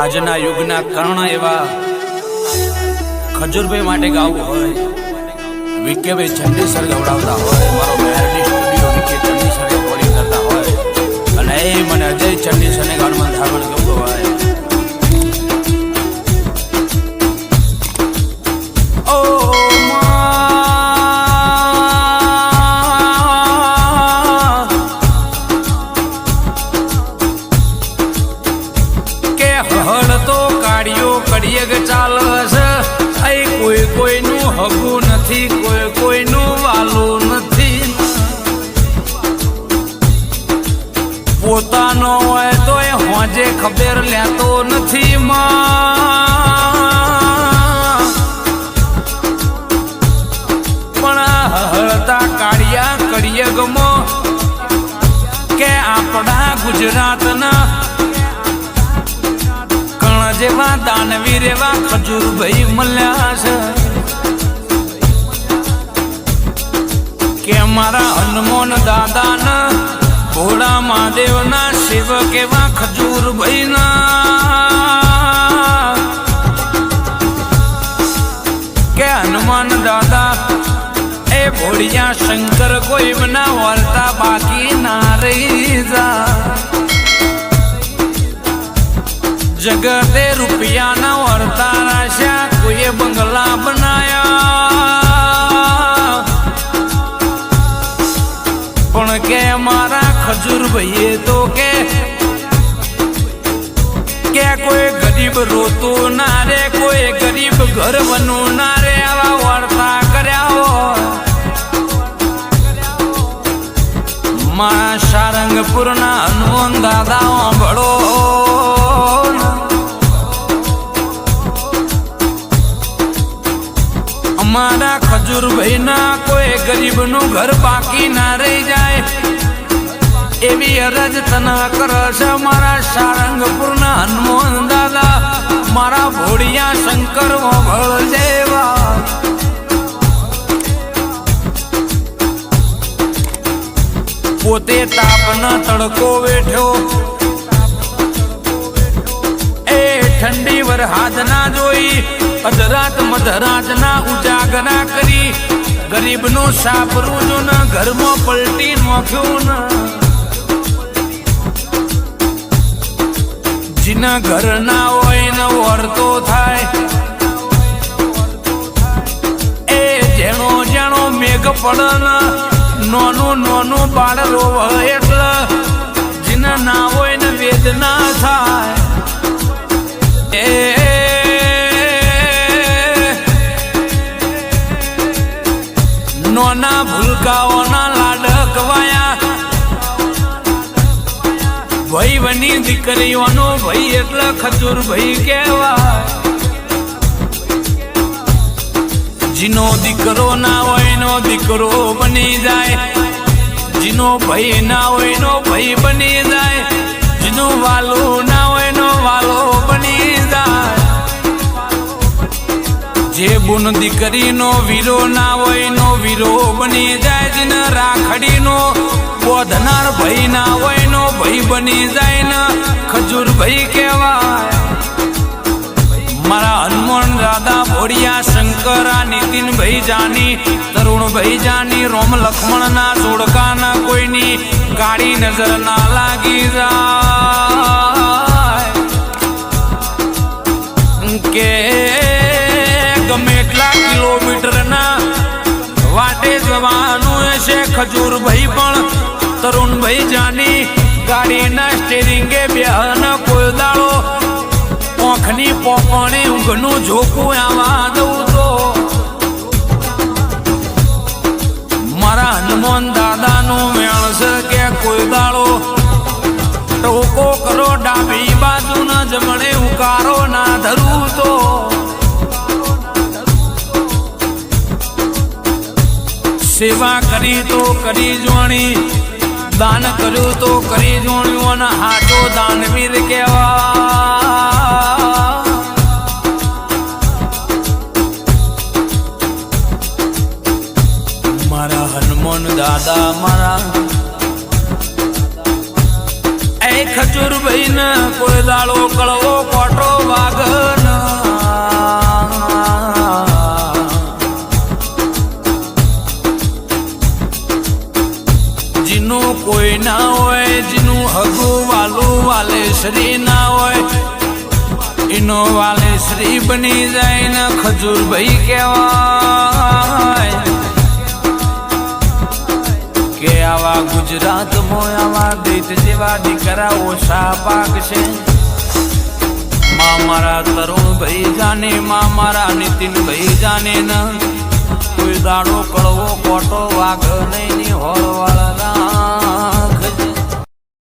આજના યુગના કર્ણ એવા ખજૂરભાઈ માટે ગાવું હોય વિકેભાઈ ચંડીસર ગવડાવતા હોય, મારો મેરડી હોય. અને એ મને અજય ચંડીસરને ગાનમાં ધારણ હળ તો કાઢ્યો કડિયગ ચાલશે અહીં કોઈ કોઈનું હગું નથી, કોઈ કોઈનું વાલું નથી. પોતાનો હોય તો એ હોજે ખબેર લેતો નથી માં. પણ હળતા કાઢ્યા કડિયગમાં કે આપણા ગુજરાતના જેવા દાનવીર એવા ખજૂર ભાઈ મળ્યા છે કે મારા હનુમાન દાદાના ભોળા મહાદેવના શિવ કેવા ખજૂર ભાઈના કે હનુમાન દાદા, એ ભોળિયા શંકર કોઈ ના વાર્તા બાકી ના રહી જા. જગતે રૂપિયાના વળતા રાશ્યા કોઈએ બંગલા બનાયા. પણ કે મારા ખજૂર ભાઈએ તો કે કે કોઈ ગરીબ રોતો ના રે, કોઈ ગરીબ ઘર બનવું ના રે, આવા વાર્તા કર્યા હો મારા સારંગપુરના હનુમાન દાદા ભળો અમારા ખજૂર ભાઈના કોઈ ગરીબનું ઘર બાકી ના રહી જાય. એવી અરજ તના કરશે મારા સારંગપુરના હનુમાન દાદા. મારા ભોળિયા શંકર ભળ જેવા. પોતે તાપના તડકો વેઠ્યો. એ ઠંડી વરહાદ ના જોઈ. અધરાત મધરાત ના ઉજાગરા કરી. ગરીબનો સાપરું જો ને, ઘરમાં પલટી નોખ્યું ને. જીના ઘર ના હોય ને વર્તો થાય. એ જેણો જેણો મેઘ પડે ને નોનું નોનું બાળ રોવ એટલે. જીના ના હોય ને વેદના થાય. ભાઈ બની દીકરીઓનો ભાઈ એટલે ખજૂર ભાઈ કહેવાય. જીનો દીકરો ના હોય નો દીકરો બની જાય. જીનો ભાઈ ના હોય નો ભાઈ બની જાય. જીનો વાલો ના હોય જે બુન દીકરીનો વીરો ના હોય નો વીરો બની જાય જીને રાખડીનો. બોધનાર ભાઈ ના હોય નો ભાઈ બની જાય ને. ખજૂર ભાઈ કહેવાય. મારા હનુમાન રાધા ભોળિયા શંકરા, નીતિનભાઈ જાની, તરુણભાઈ જાની, રોમ લક્ષ્મણ ના જોડકા ના કોઈની ગાડી નજર ના લાગી જાય ખજૂર ભાઈ પણ તરુણભાઈ જાની. ગાડીના સ્ટેરિંગે બેહન કોઈ દાળો ઓખની પોપણી ઊંઘનું ઝોકું આવા દઉં તો. મારા હનુમાન દાદાનું મેળ છે કે કોઈ દાળો ટોકો કરો ડાબી બાજુ ન જમણે સેવા કરી તો કરી જોણી. દાન કર્યું તો કરી જોણ્યું અને હાચો દાનવીર કેવા મારા હનુમાન દાદા, મારા એ ખજૂર ભાઈ ને કોઈ દાડો કળવો કોટો જેનું કોઈ ના હોય, જેનું હગું વાલું વાલે શ્રી ના હોય. એનો વાલે શ્રી બની જાય ને ખજૂર ભાઈ કહેવાય. કે આવા ગુજરાતમાં આવા દેશ જેવા દીકરા ઓછા પાક છે. મા મારા તરુણ ભાઈ જાને, મા મારા નીતિન ભાઈ જાને ન. દાડો કળવો કોટો વાઘ નહીં હોળ વાળા